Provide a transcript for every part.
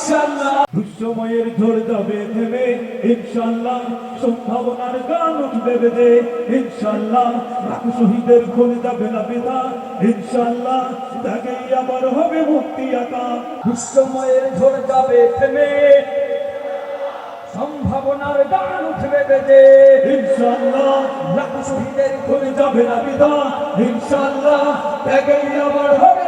ইনশাল্লাহ দুঃসময়ের ঝড় যাবে ইনশাল্লাহ সম্ভাবনার গান উঠবে বেদে ইনশাল্লাহ শহীদের খুন যাবে না বেদা ইনশাল্লাহ তাকেই আবার হবে মুক্তি আকা। দুঃসময়ের ঝড় যাবে থেমে সম্ভাবনার গান উঠবে বেদে ইনশাল্লাহ রাখ শহীদের খুন যাবে না বেদা ইনশাল্লাহ তাকেই আবার হবে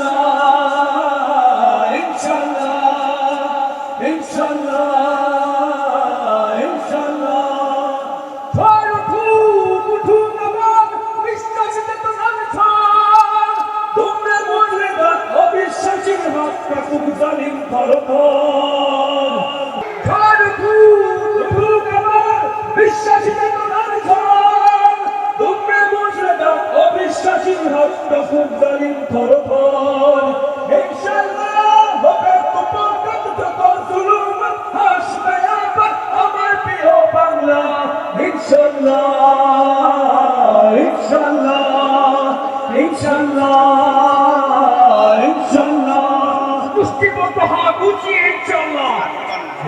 অবিশ্বাসীর হাত কাকুক জালিম ধরপর ইনশাআল্লাহ ইনশাআল্লাহ ইনশাআল্লাহ ইনশাআল্লাহ পুষ্টিবদ্ধ হাত উঁচিয়ে ইনশাল্লাহ।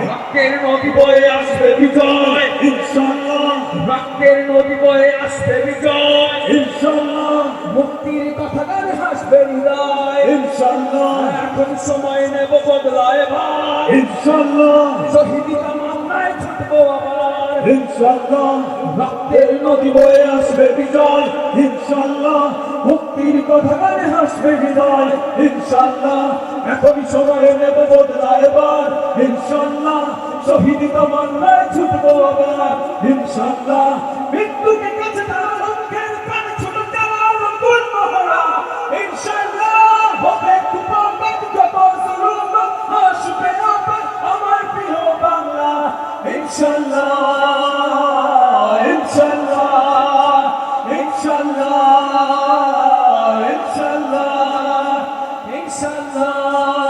রক্তের নদী বয়ে আসবে বিজয়। ইনশাআল্লাহ রক্তের নদী বয়ে আসবে বিজয়। ইনশাআল্লাহ মুক্তির কথা গান হাসবে হৃদয়। ইনশাআল্লাহ এখন সময় নেব বদলায় ভাই। ইনশাআল্লাহ শহীদি কামান্নায় ছুটবো আবার। ইনশাআল্লাহ, রক্তের নদী বয়ে আসবে বিজয়। ইনশাল্লাহ মুক্তির কথা গানে হাসবে হৃদয় ইনশাল্লাহ এখনই সময় নেব বদলা এবার। ইনশাল্লাহ শহীদ তামান্নায় ছুটবো আবার। ইনশাআল্লাহ 山上。